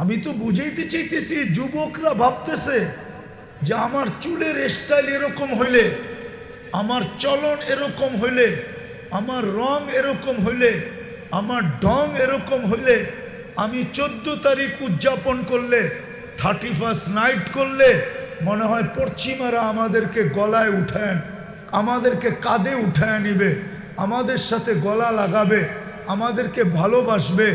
আমি তো বুঝাইতে চাইতেছি, যুবকরা ভাবতেছে যে আমার চুলের স্টাইল এরকম হইলে, আমার চলন এরকম হইলে, আমার রং এরকম হইলে, আমার ডং এরকম হইলে, আমি চোদ্দ তারিখ উদযাপন করলে থার্টি ফার্স্ট নাইট করলে, মনে হয় পশ্চিমারা আমাদেরকে গলায় উঠায়, আমাদেরকে কাঁধে উঠায় নিবে, আমাদের সাথে গলা লাগাবে, আমাদেরকে ভালোবাসবে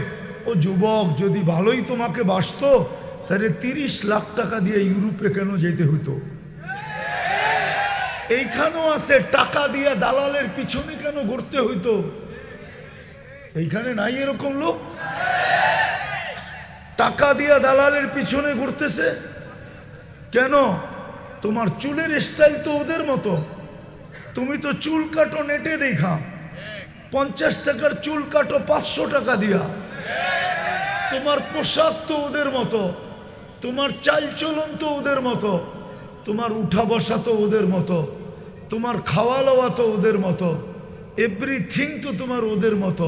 ও যুবক, যদি ভালোই তোমাকে বাসতো তাহলে তিরিশ লাখ টাকা দিয়ে ইউরোপে কেন যেতে হতো? এইখানেও আছে, টাকা দিয়ে দালালের পিছনে কেন ঘুরতে হইতো? এইখানে নাই এরকম লোক? টাকা দিয়া দালালের পিছনে ঘুরতেছে? কেন? তোমার চুলের স্টাইল তো ওদের মতো। তুমি তো চুল কাটো নেটে দেখা। পঞ্চাশ টাকার চুল কাটো পাঁচশো টাকা দিয়া। তোমার পোশাক তো ওদের মতো, তোমার চালচলন তো ওদের মতো, তোমার উঠা বসা তো ওদের মতো, তোমার খাওয়া লওয়া তো ওদের মতো এভরিথিং তো তোমার ওদের মতো।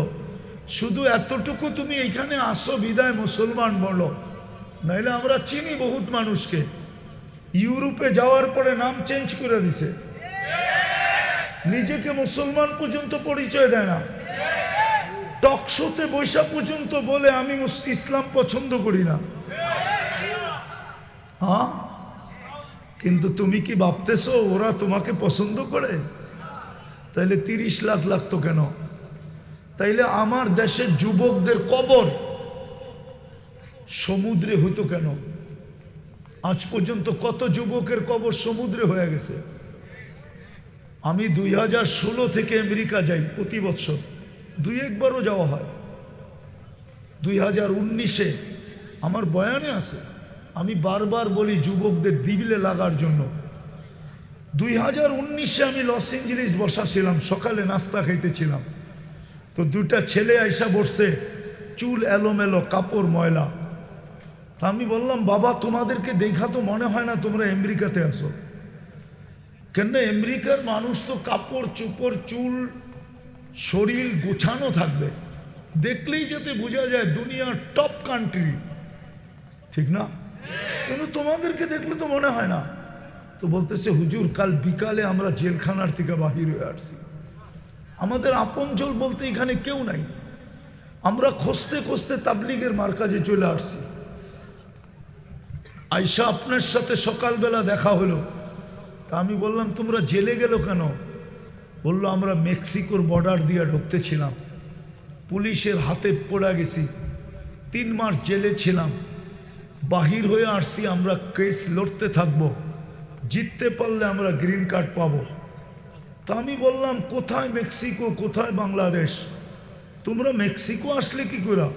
শুধু এতটুকু তুমি এখানে আসো, বিদায় মুসলমান বলো। নাইলে আমরা চিনি বহুত মানুষকে। ইউরোপে যাওয়ার পরে নাম চেঞ্জ করে দিছে। নিজেকে মুসলমান পর্যন্ত পরিচয় দেয় না। টকশোতে বৈশা পর্যন্ত বলে আমি ইসলাম পছন্দ করি না। হ্যাঁ? কিন্তু তুমি কি ভাবতেছো ওরা তোমাকে পছন্দ করে? তাইলে তিরিশ লাখ লাগতো কেন? তাইলে আমার দেশের যুবকদের কবর সমুদ্রে হইতো কেন? আজ পর্যন্ত কত যুবকের কবর সমুদ্রে হয়ে গেছে? আমি দুই হাজার ষোলো থেকে আমেরিকা যাই প্রতি বছর। দুই একবারও যাওয়া হয়। দুই হাজার উনিশে আমার বয়ানে আছে, আমি বারবার বলি যুবকদের দিবিলে লাগার জন্য। দুই হাজার উনিশে আমি লস এঞ্জেলিস বসা ছিলাম সকালে নাস্তা খাইতেছিলাম। তো দুটা ছেলে আইসা বসছে, চুল এলোমেলো, কাপড় ময়লা। তা আমি বললাম, বাবা, তোমাদেরকে দেখা তো মনে হয় না তোমরা আমেরিকাতে আসো কেন আমেরিকার মানুষ তো কাপড়, চোপড়, চুল শরীর গোছানো থাকবে। দেখলেই যাতে বোঝা যায় দুনিয়ার টপ কান্ট্রি ঠিক না? কিন্তু তোমাদেরকে দেখলে তো মনে হয় না। তো বলতেছে, হুজুর, কাল বিকালে আমরা জেলখানার থেকে বাহির হয়ে আসছি। আমাদের আপন আপনজল বলতে এখানে কেউ নাই। আমরা খুঁজতে খসতে তাবলিগের মার্কাজে চলে আসছি। আয়সা আপনার সাথে সকালবেলা দেখা হলো। তা আমি বললাম, তোমরা জেলে গেল কেন? বলল, আমরা মেক্সিকোর বর্ডার দিয়ে ঢুকতেছিলাম পুলিশের হাতে পড়া গেছি। তিন মাস জেলে ছিলাম। বাহির হয়ে আসছি, আমরা কেস লড়তে থাকব। জিততে পারলে আমরা গ্রিন কার্ড পাবো। তা আমি বললাম, কোথায় মেক্সিকো? কোথায় বাংলাদেশ? তোমরা মেক্সিকো আসলে কি করে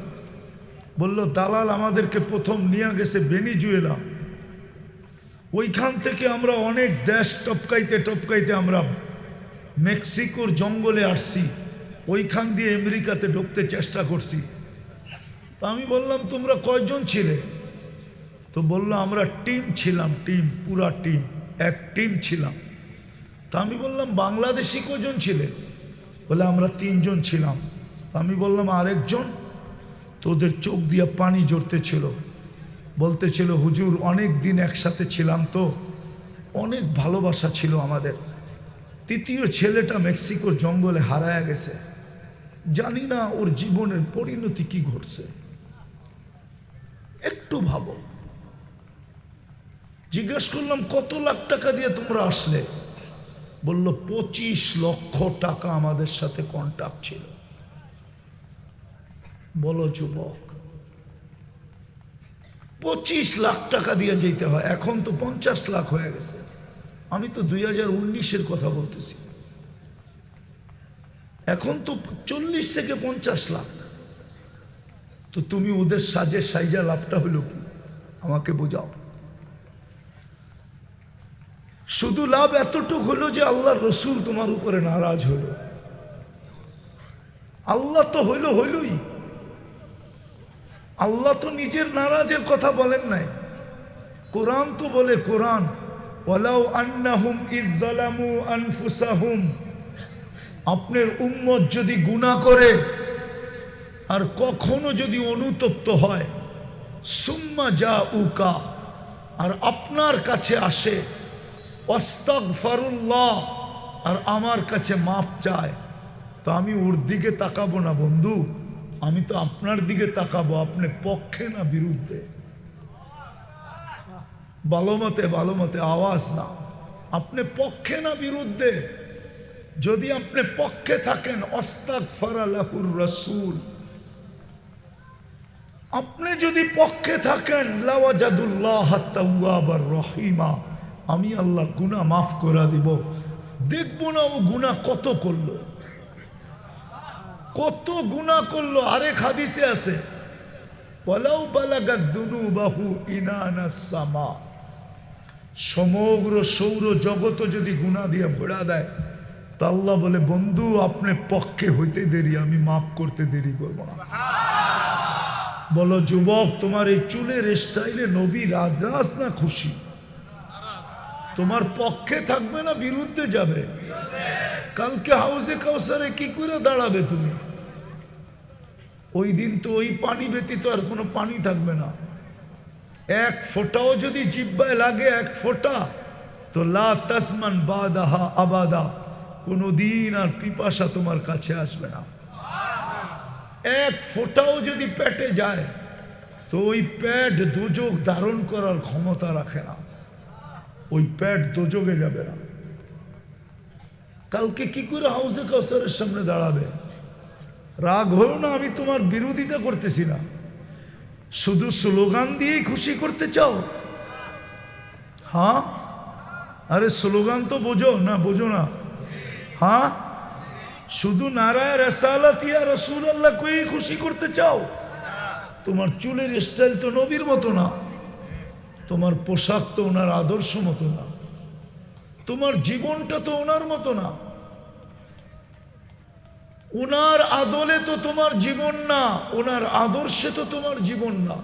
বলল, দালাল আমাদেরকে প্রথম নিয়ে গেছে বেনিজুয়েলা ওইখান থেকে আমরা অনেক দেশ টপকাইতে টপকাইতে আমরা মেক্সিকোর জঙ্গলে আসছি। ওইখান দিয়ে আমেরিকাতে ঢুকতে চেষ্টা করছি। তা আমি বললাম, তোমরা কয়জন ছিলে? তো বলল, আমরা টিম ছিলাম, টিম, পুরা টিম, এক টিম ছিলাম। তা আমি বললাম, বাংলাদেশি কজন ছিলে? বলে, আমরা তিনজন ছিলাম। আমি বললাম, আরেকজন? তোদের চোখ দিয়ে পানি জড়তে ছিল বলতেছিল, হুজুর, অনেক দিন একসাথে ছিলাম তো। অনেক ভালোবাসা ছিল আমাদের। তৃতীয় ছেলেটা মেক্সিকোর জঙ্গলে হারায়া গেছে। জানি না ওর জীবনের পরিণতি কি ঘটছে। একটু ভাবো। জিজ্ঞেস করলাম, কত লাখ টাকা দিয়ে তোমরা আসলে? বলল, পঁচিশ লক্ষ টাকা আমাদের সাথে কন্ট্যাক্ট ছিল। বলো, যুবক, পঁচিশ লাখ টাকা দিয়ে যেতে হয়। এখন তো পঞ্চাশ লাখ হয়ে গেছে। আমি তো দুই হাজার উনিশের কথা বলতেছি। এখন তো চল্লিশ থেকে পঞ্চাশ লাখ। তো তুমি ওদের সাজে সাইজা লাভটা হলো কি? আমাকে বোঝাও। শুধু লাভ এতটুক হলো যে আল্লাহ রসুল তোমার উপরে নারাজ হলো। আল্লাহ তো হইল হইলই। আল্লাহ তো নিজের নারাজের কথা বলেন নাই। কোরআন তো বলে কোরআন। ওয়ালাউ আন্নাহুম ইদ্দালামু আনফুসাহুম, আপনার উম্মত যদি গুনাহ করে, আর কখনো যদি অনুতপ্ত হয়, সুম্মা যা উকা আর আপনার কাছে আসে অস্তাক ফারুল্লাহ আর আমার কাছে মাপ চায়, তো আমি ওর দিকে তাকাবো না বন্ধু, আমি তো আপনার দিকে তাকাবো, আপনি পক্ষে না বিরুদ্ধে। ভালো মতে ভালো মতে আওয়াজ না। আপনি পক্ষে না বিরুদ্ধে। যদি আপনি পক্ষে থাকেন অস্তাক ফারালাহুর রসুল। আপনি যদি পক্ষে থাকেন রহিমা। আমি আল্লাহ গুনাহ মাফ করে দিব। দেখব না ও গুনাহ কত করল। কত গুনাহ করল, আরেক হাদিসে আছে। ওয়ালাউ দুনু বাহু ইনানা সামা। সমগ্র সৌর জগৎ যদি গুণা দিয়ে ভরা দেয়, তা আল্লাহ বলে, বন্ধু, আপনি পক্ষে হইতে দেরি, আমি মাফ করতে দেরি করব না। বলো, যুবক, তোমার এই চুলের স্টাইলে নবী রাজরাজ না খুশি? তোমার পক্ষে থাকবে না, বিরুদ্ধে যাবে। কালকে হাউসে কাউসারে কি করে দাঁড়াবে তুমি? ওই দিন তো ওই পানি ব্যতীত আর কোনো পানি থাকবে না। এক ফোঁটাও যদি জিব্বায় লাগে এক ফোঁটা, তো লা তাসমান বাদাহা আবাদা কোনো দিন আর পিপাসা তোমার কাছে আসবে না। এক ফোঁটাও যদি পেটে যায়, তো ওই পেট দুযোগ ধারণ করার ক্ষমতা রাখে না। ওই পেট দুযোগে যাবে না। কালকে কি করে হাউসে কাউসারের সামনে দাঁড়াবে? রাগ হলো না আমি তোমার বিরোধিতা করতেছি না। শুধু স্লোগান দিয়েই খুশি করতে চাও? হ্যাঁ? আরে স্লোগান তো বোঝো, না বোঝো না। হ্যাঁ? শুধু নারায় রসালাত ইয়া রসুল আল্লাহ কই খুশি করতে চাও? তোমার চুলের স্টাইল তো নবীর মতো না। তোমার পোশাক তো ওনার আদর্শ মতো না। তোমার জীবনটা তো ওনার মতো না। ওনার আদলে তো তোমার জীবন না ওনার আদর্শে তো তোমার জীবন না।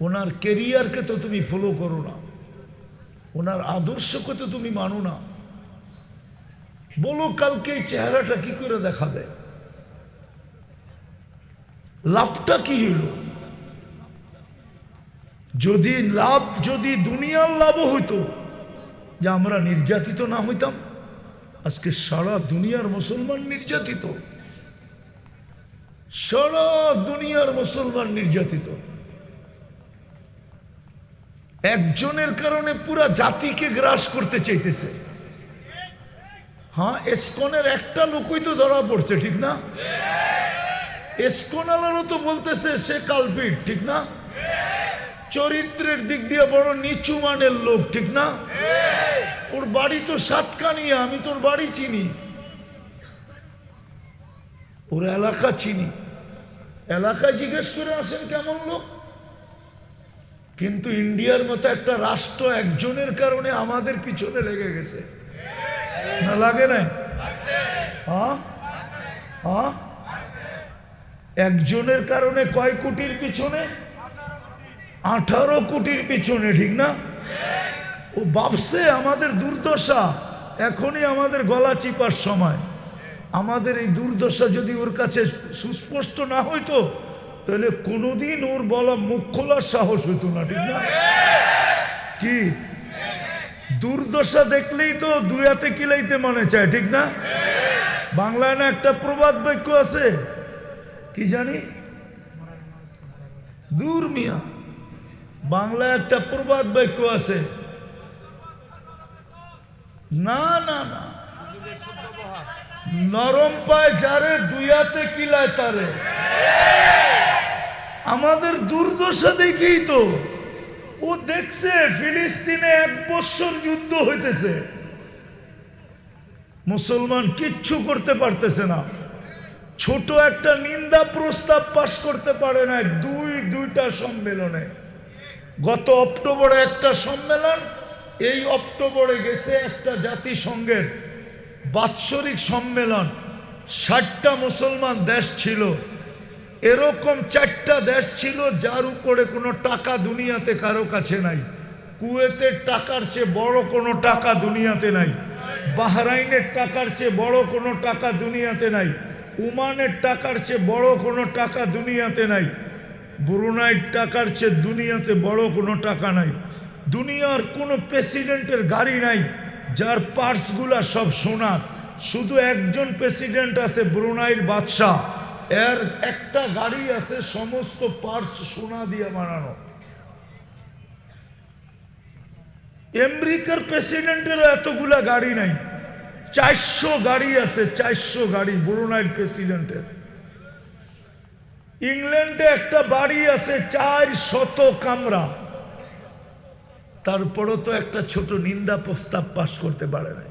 ওনার কেরিয়ারকে তো তুমি ফলো করো না। ওনার আদর্শকে তো তুমি মানো না। বলো কালকে চেহারাটা কি করে দেখাবে লাভটা কি হইল? যদি লাভ, যদি দুনিয়ার লাভও হইতো, যে আমরা নির্যাতিত না হইতাম আজকে সারা দুনিয়ার মুসলমান নির্যাতিত। সারা দুনিয়ার মুসলমান নির্যাতিত। একজনের কারণে পুরা জাতিকে গ্রাস করতে চাইতেছে। হ্যাঁ এসকনের একটা লোকই তো ধরা পড়ছে, ঠিক না? এসকনালারও তো বলতেছে, সে কালপিট ঠিক না? চরিত্রের দিক দিয়ে বড় নিচু মানের লোক, ঠিক না? ওর বাড়ি তো সাতকানিয়া আমি তোর বাড়ি চিনি। ওর এলাকা চিনি। এলাকায় জিজ্ঞেস করে আসেন কেমন লোক? কিন্তু ইন্ডিয়ার মতো একটা রাষ্ট্র একজনের কারণে আমাদের পিছনে লেগে গেছে। না, লাগে না হ্যাঁ? হ্যাঁ? একজনের কারণে কয় কোটির পিছনে? আঠারো কোটির পিছনে, ঠিক না? ও বাপসে আমাদের দুর্দশা, এখনই আমাদের গলা চিপার সময়। আমাদের এই দুর্দশা যদি ওর কাছে সুস্পষ্ট না হইতো, তাহলে কোনোদিন ওর বলা মুখ খোলার সাহস হইতো না, ঠিক না? কি? দুর্দশা দেখলেই তো দুয়াতে কিলাইতে মনে চায়, ঠিক না? বাংলায় না একটা প্রবাদ বাক্য আছে, কি জানি? দূর মিয়া, বাংলায় একটা প্রবাদ বাক্য আছে না না না। নরম পায় যারে দুয়াতে কিলায় তারে। আমাদের দুর্দশা দেখেই তো। ও দেখছে ফিলিস্তিনে এক বছর যুদ্ধ হইতেছে। মুসলমান কিচ্ছু করতে পারতেছে না। ছোট একটা নিন্দা প্রস্তাব পাশ করতে পারে না দুই, দুইটা সম্মেলনে। গত অক্টোবরে একটা সম্মেলন এই অক্টোবরে গেছে একটা জাতিসংঘের বাৎসরিক সম্মেলন। ষাটটা মুসলমান দেশ ছিল। এরকম চারটা দেশ ছিল যার উপরে কোনো টাকা দুনিয়াতে কারও কাছে নাই। কুয়েতের টাকার চেয়ে বড় কোনো টাকা দুনিয়াতে নাই। বাহরাইনের টাকার চেয়ে বড় কোনো টাকা দুনিয়াতে নাই। ওমানের টাকার চেয়ে বড় কোনো টাকা দুনিয়াতে নাই। ব্রুনাইট টাকার চেয়ে দুনিয়াতে বড় কোনো টাকা নাই। দুনিয়ার কোনো প্রেসিডেন্টের গাড়ি নাই, যার পার্টসগুলা সব সোনার শুধু একজন প্রেসিডেন্ট আছে ব্রুনাইর বাদশাহ। এর একটা গাড়ি আছে সমস্ত পার্টস সোনা দিয়ে বানানো। আমেরিকার প্রেসিডেন্টেরও এতগুলা গাড়ি নাই। চারশো গাড়ি আছে, চারশো গাড়ি ব্রুনাইল প্রেসিডেন্টের। ইংল্যান্ডে একটা বাড়ি আছে চার শত কামরা। তারপরও তো একটা ছোট নিন্দা প্রস্তাব পাশ করতে পারে নাই।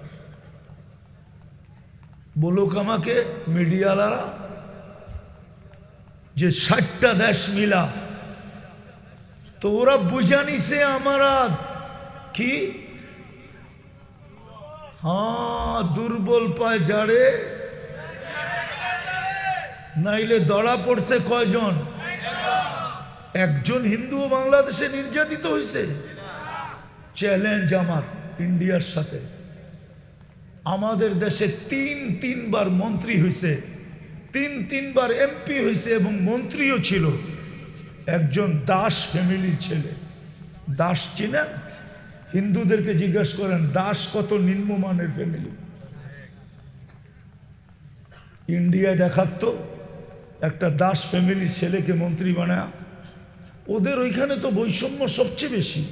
বলুক আমাকে মিডিয়ালারা যে ষাটটা দেশ মিলা, তো ওরা বুঝানিছে আমারা কি? হ্যাঁ দুর্বল পায় যারে। নাইলে ধরা পড়ছে কয়জন? একজন হিন্দু বাংলাদেশে নির্যাতিত হয়েছে চ্যালেঞ্জ আমার ইন্ডিয়ার সাথে। আমাদের দেশে তিন, তিনবার মন্ত্রী হয়েছে তিন, তিনবার এমপি হয়েছে এবং মন্ত্রীও ছিল। একজন দাস ফ্যামিলির ছেলে। দাস চিনেন? হিন্দুদেরকে জিজ্ঞাসা করেন, দাস কত নিম্নমানের ফ্যামিলি? ইন্ডিয়া দেখাতো, একটা দাস ফ্যামিলির ছেলেকে মন্ত্রী বানায়। ওদের ওইখানে তো বৈষম্য সবচেয়ে বেশি।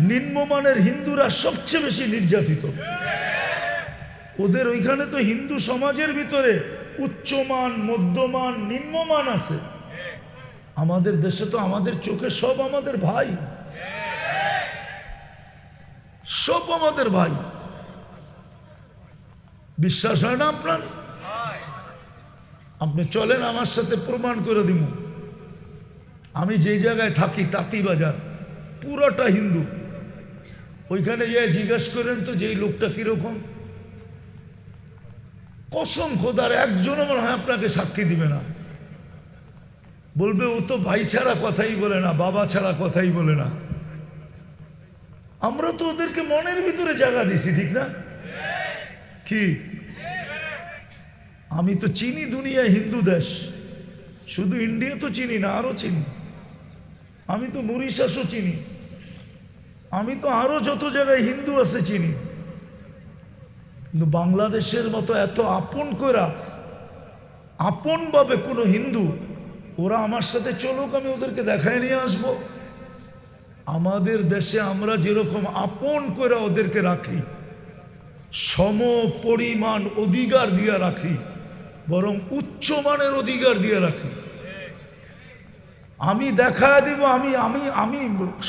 নিম্নমানের হিন্দুরা সবচেয়ে বেশি নির্যাতিত। ওদের ওইখানে তো হিন্দু সমাজের ভিতরে উচ্চমান, মধ্যমান, নিম্নমান আছে। আমাদের দেশে তো আমাদের চোখে সব আমাদের ভাই। সব আমাদের ভাই। বিশ্বাস হয় না আপনার? আপনি চলেন, আমার সাথে প্রমাণ করে দিব। আমি যেই জায়গায় থাকি, তাঁতি বাজার, পুরোটা হিন্দু। ওইখানে যে জিজ্ঞেস করেন তো যেই লোকটা কীরকম? কসম খোদার, একজনও মনে হয় আপনাকে সাক্ষী দিবে না। বলবে, ও তো ভাই ছাড়া কথাই বলে না, বাবা ছাড়া কথাই বলে না। আমরা তো ওদেরকে মনের ভিতরে জায়গা দিছি, ঠিক না? কি? আমি তো চিনি দুনিয়া, হিন্দু দেশ। শুধু ইন্ডিয়া তো চিনি না আরও চিনি। আমি তো মরিশাসও চিনি। আমি তো আরও যত জায়গায় হিন্দু আছে চিনি। কিন্তু বাংলাদেশের মতো এত আপন করা আপনভাবে কোনো হিন্দু, ওরা আমার সাথে চলুক, আমি ওদেরকে দেখায় নিয়ে আসব। আমাদের দেশে আমরা যেরকম আপন করে ওদেরকে রাখি, সম পরিমাণ অধিকার দিয়ে রাখি, বরং উচ্চমানের অধিকার দিয়ে রাখি। আমি দেখা দিব, আমি আমি আমি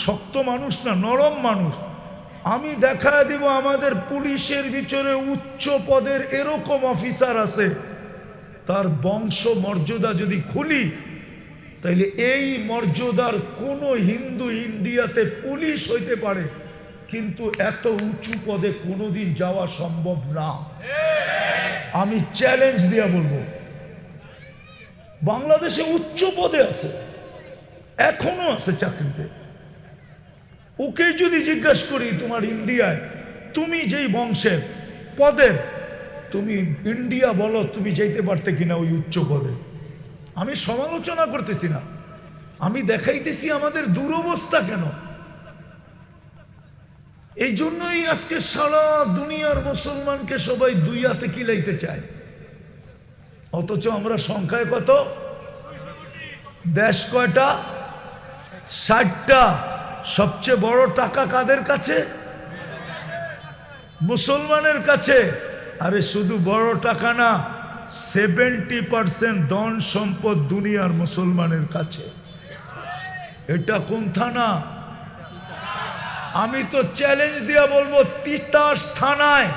শক্ত মানুষ না, নরম মানুষ। আমি দেখা দিব আমাদের পুলিশের ভিতরে উচ্চ পদের এরকম অফিসার আছে। তার বংশ মর্যাদা যদি খুলি, তাইলে এই মর্যাদার কোনো হিন্দু ইন্ডিয়াতে পুলিশ হইতে পারে। কিন্তু এত উঁচু পদে কোনোদিন যাওয়া সম্ভব না। আমি চ্যালেঞ্জ দিয়া বলব। বাংলাদেশে উচ্চ পদে আছে। এখনও আছে চাকরিতে। ওকে যদি জিজ্ঞেস করি তোমার ইন্ডিয়ায়, তুমি যেই বংশের, পদের, তুমি ইন্ডিয়া বলো, তুমি যেতে পারতে কিনা ওই উচ্চ পদে। আমি সমালোচনা করতেছি না। আমি দেখাইতেছি আমাদের দুরবস্থা কেন? এই জন্যই আজকে সারা দুনিয়ার মুসলমানকে সবাই দুই হাতে কিলাইতে চায়। অথচ আমরা সংখ্যায় কত? দেশ কয়টা? ষাটটা সবচেয়ে বড় টাকা কাদের কাছে? মুসলমানের কাছে। আরে শুধু বড় টাকা না সেভেন্টি পার্সেন্ট ধন সম্পদ দুনিয়ার মুসলমানের কাছে। এটা কোন থানা? আমি তো চ্যালেঞ্জ দিয়ে বলব, তিতাস থানায়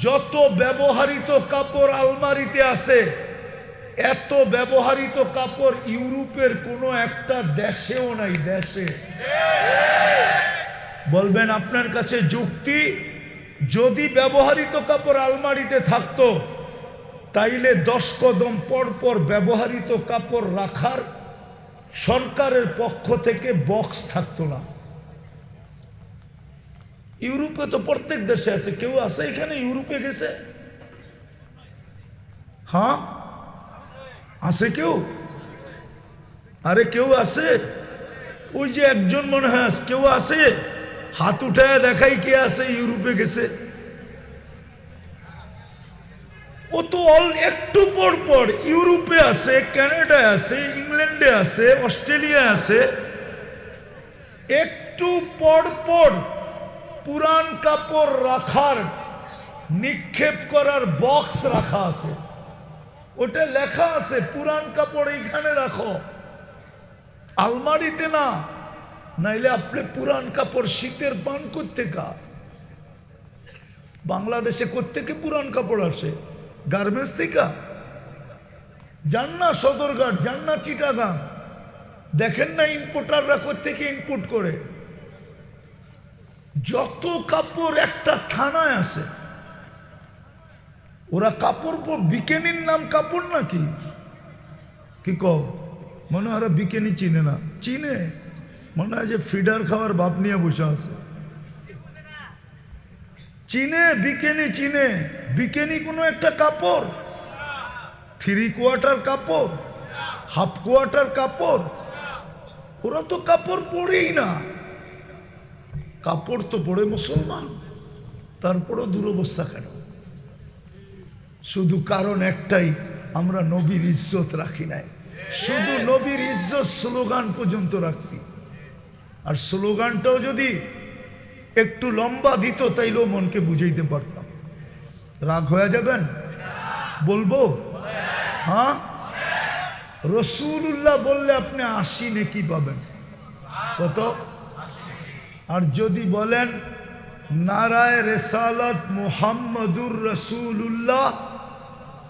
যত ব্যবহারিত কাপড় আলমারিতে আছে এত ব্যবহারিত কাপড় ইউরোপের কোনো একটা দেশেও নাই, দেশে। বলবেন, আপনার কাছে যুক্তি? যদি ব্যবহারিত কাপড় আলমারিতে থাকতো, তাইলে দশ কদম পর পর ব্যবহৃত কাপড় রাখার সরকারের পক্ষ থেকে বক্স থাকতো না। ইউরোপে তো প্রত্যেক দেশে আছে, কেউ আছে এখানে? ইউরোপে গেছে? হ্যাঁ? আছে কেউ? আরে কেউ আছে? ওই যে একজন মনে হয় কেউ আছে? হাত উঠায় দেখাই কে আছে, ইউরোপে গেছে। ও তো অল, একটু পর পর ইউরোপে আছে, কানাডায় আছে, ইংল্যান্ডে আছে অস্ট্রেলিয়া আছে। একটু পর পর পুরান কাপড় রাখার, নিক্ষেপ করার বক্স রাখা আছে। ওটা লেখা আছে, পুরান কাপড় এইখানে রাখো। আলমারিতে না, নাইলে আপনি পুরান কাপড় শীতের পান করতে কা বাংলাদেশে কোত্থেকে পুরান কাপড় আসে? গার্মেন্টস থেকে? যান না সদরঘাট যান না চিটাগাং। দেখেন না ইম্পোর্টাররা থেকে ইনপুট করে? যত কাপড় একটা থানায় আছে ওরা কাপড় বিকেনির নাম কাপড় নাকি? কি কও? মনে হয় বিকেনি চিনে না। চিনে? মনে হয় যে ফিডার খাওয়ার বাপ নিয়ে বসে আছে। চিনে, বিকেনি চিনে। বিকেনি কোনো একটা কাপড়? থ্রি কোয়ার্টার কাপড়? হাফ কোয়ার্টার কাপড়? ওরা তো কাপড় পরেই না। কাপড় তো পরে মুসলমান। তারপরও দুরবস্থা কেন? শুধু কারণ একটাই, আমরা নবীর ইজ্জত রাখি নাই। শুধু নবীর ইজ্জত স্লোগান পর্যন্ত রাখছি। আর স্লোগানটাও যদি একটু লম্বা দিত, তাইলেও মনকে বুঝাইতে পারতাম। রাগ হয়ে যাবেন বলব? হ্যাঁ? রসুল্লাহ বললে আপনি আশি নেকি পাবেন। কত? আর যদি বলেন, নারায় রেসালত মোহাম্মদুর রসুল্লাহ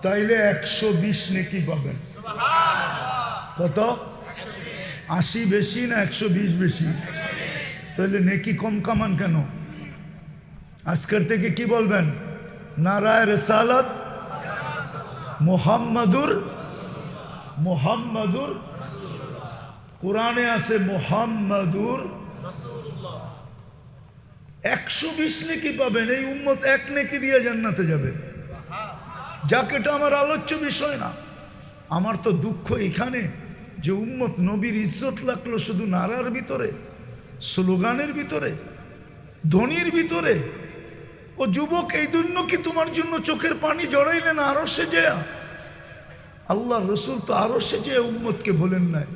তাইলে একশো বিশ নেকি পাবেন। কত? আশি বেশি না একশো বিশ বেশি? তাহলে নেকি কম কামান কেন? আজকের থেকে কি বলবেন? নারায় রেসালত মোহাম্মদুর মোহাম্মদুর। কোরআনে আছে মোহাম্মদুর। একশো বিশ নেকি পাবেন, এই উম্মত এক নেকি দিয়ে জান্নাতে যাবে। যাক এটা আমার আলোচ্য বিষয় না, আমার তো দুঃখ এখানে যে উম্মত নবীর ইজ্জত লাগল শুধু নারার ভিতরে, স্লোগানের ভিতরে, ধনির ভিতরে। ও যুবক, এই জন্য কি তোমার জন্য চোখের পানি জড়াইলেন আরও সে যে আল্লাহ রসুল তো আরও সে যে উম্মতকে বলেন নাই।